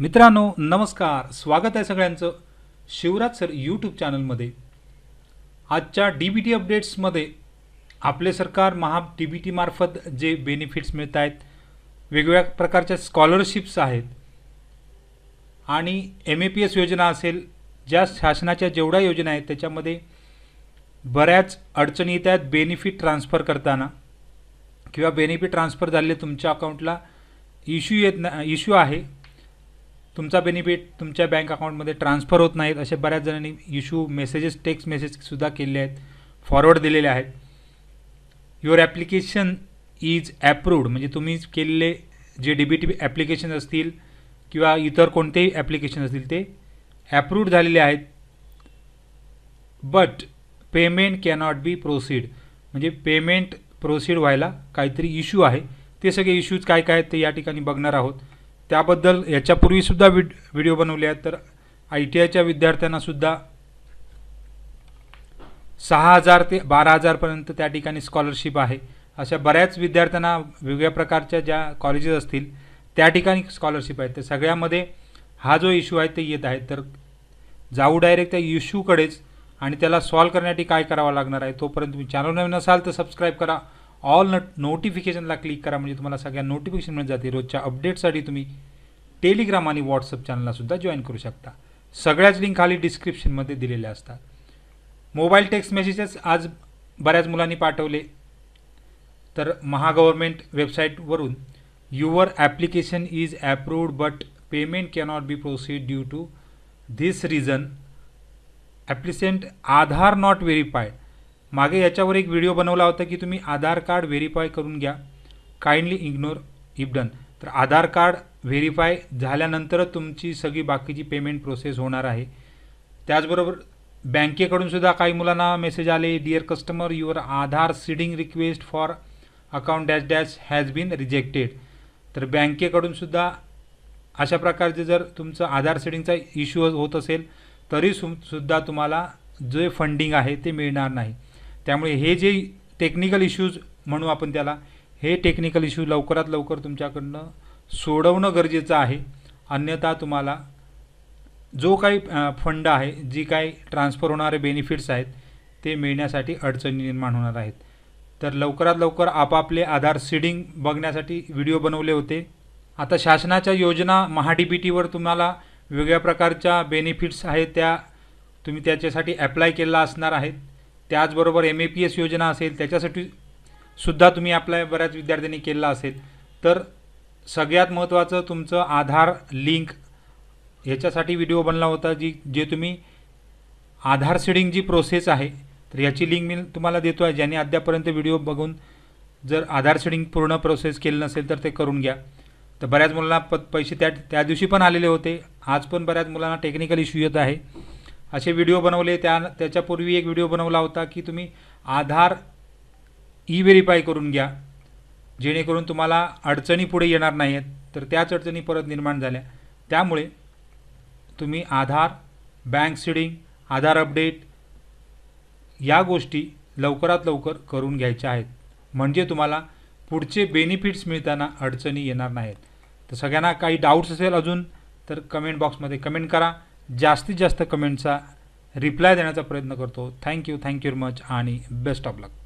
मित्रांनो नमस्कार. स्वागत आहे सगळ्यांचं शिवराज सर यूट्यूब चॅनलमध्ये आजच्या डी बी टी अपडेट्समध्ये आपले सरकार महा डी बी टीमार्फत जे बेनिफिट्स मिळत आहेत वेगवेगळ्या प्रकारच्या स्कॉलरशिप्स आहेत आणि एम ए पी एस योजना असेल ज्या शासनाच्या जेवढ्या योजना आहेत त्याच्यामध्ये बऱ्याच अडचणी येत आहेत. बेनिफिट ट्रान्सफर करताना किंवा बेनिफिट ट्रान्सफर झालेले तुमच्या अकाउंटला इश्यू येत ना इश्यू आहे. तुमचा बेनिफिट तुमच्या बँक अकाउंटमध्ये ट्रान्सफर होत नाहीत असे बऱ्याच जणांनी इश्यू मेसेजेस टेक्स्ट मेसेजसुद्धा केले आहेत फॉरवर्ड दिलेले आहेत. युअर ॲप्लिकेशन इज ॲप्रूव्ड म्हणजे तुम्ही केलेले जे डी बी टी ॲप्लिकेशन असतील किंवा इतर कोणतेही ॲप्लिकेशन असतील ते ॲप्रूव्ड झालेले आहेत. But payment cannot be proceed म्हणजे पेमेंट प्रोसीड व्हायला काहीतरी इश्यू आहे. ते सगळे इश्यूज काय काय आहेत ते या ठिकाणी बघणार आहोत. त्याबद्दल याच्यापूर्वीसुद्धा विड व्हिडिओ बनवले आहेत. तर आय टी आयच्या विद्यार्थ्यांनासुद्धा सहा हजार ते बारा हजारपर्यंत त्या ठिकाणी स्कॉलरशिप आहे. अशा बऱ्याच विद्यार्थ्यांना वेगवेगळ्या प्रकारच्या ज्या कॉलेजेस असतील त्या ठिकाणी स्कॉलरशिप आहेत. तर सगळ्यामध्ये हा जो इश्यू आहे ते येत आहे. तर जाऊ डायरेक्ट त्या इश्यूकडेच आणि त्याला सॉल्व करण्यासाठी काय करावं लागणार आहे तोपर्यंत तुम्ही चॅनल नवीन असाल तर सबस्क्राईब करा. ऑल नट नोटिफिकेशनला क्लिक करा म्हणजे तुम्हाला सगळ्या नोटिफिकेशन मिळत जाते रोजच्या अपडेटसाठी तुम्ही टेलिग्राम आणि व्हॉट्सअप चॅनललासुद्धा जॉईन करू शकता. सगळ्याच लिंक खाली डिस्क्रिप्शनमध्ये दिलेल्या असतात. मोबाईल टेक्स्ट मेसेजेस आज बऱ्याच मुलांनी पाठवले. तर महागव्हर्मेंट वेबसाईटवरून your application is approved but payment cannot be proceed due to this reason applicant Aadhaar not verified मागे याच्यावर एक व्हिडिओ बनवला होता की तुम्ही आधार कार्ड व्हेरीफाय करून घ्या. काइंडली इग्नोर इफ डन तर आधार कार्ड व्हेरीफाय झाल्यानंतरच तुमची सगळी बाकीची पेमेंट प्रोसेस होणार आहे. त्याचबरोबर बँकेकडून सुद्धा काही मुलांना मेसेज आले dear customer your Aadhaar seeding request for account dash dash has been rejected तर बँकेकडून सुद्धा अशा प्रकारचे जर तुमचं आधार सीडिंगचा इश्यू होत असेल तरी सु सुद्धा तुम्हाला जे फंडिंग आहे ते मिळणार नाही. त्यामुळे हे जे टेक्निकल इश्यूज म्हणू आपण त्याला हे टेक्निकल इश्यू लवकरात लवकर तुमच्याकडनं सोडवणं गरजेचं आहे. अन्यथा तुम्हाला जो काही फंड आहे जी काही ट्रान्सफर होणारे बेनिफिट्स आहेत ते मिळण्यासाठी अडचणी निर्माण होणार आहेत. तर लवकरात लवकर आपापले आधार सीडिंग बघण्यासाठी व्हिडिओ बनवले होते. आता शासनाच्या योजना महा डी टीवर तुम्हाला वेगळ्या प्रकारच्या बेनिफिट्स आहेत त्या तुम्ही त्याच्यासाठी ॲप्लाय केलेला असणार आहेत. त्याचबरोबर एम ए पी एस योजना असेल त्याच्यासाठी सुद्धा तुम्ही अप्लाय बऱ्याच विद्यार्थ्यांनी केलेला असेल. तर सगळ्यात महत्त्वाचं तुमचं आधार लिंक ह्याच्यासाठी व्हिडिओ बनला होता जी जे तुम्ही आधार सीडिंग जी प्रोसेस आहे तर याची लिंक मी तुम्हाला देतो आहे. ज्यांनी अद्यापर्यंत व्हिडिओ बघून जर आधार सीडिंग पूर्ण प्रोसेस केलं नसेल तर ते करून घ्या. तर बऱ्याच मुलांना प पैसे त्या त्या दिवशी पण आलेले होते. आज पण बऱ्याच मुलांना टेक्निकल इश्यू येत आहे. असे व्हिडिओ बनवले. त्या त्याच्यापूर्वी एक व्हिडिओ बनवला होता की तुम्ही आधार ई व्हेरीफाय करून घ्या. जेणेकरून तुम्हाला अडचणी पुढे येणार नाही आहेत तर त्याच अडचणी परत निर्माण झाल्या. त्यामुळे तुम्ही Aadhaar bank seeding Aadhaar update या गोष्टी लवकरात लवकर करून घ्यायच्या आहेत. म्हणजे तुम्हाला पुढचे बेनिफिट्स मिळताना अडचणी येणार नाहीत. तर सगळ्यांना काही डाऊट्स असेल अजून तर कमेंट बॉक्समध्ये कमेंट करा. जास्तीत जास्त कमेंटचा रिप्लाय देण्याचा प्रयत्न करतो. Thank you thank you very much आणि बेस्ट ऑफ लक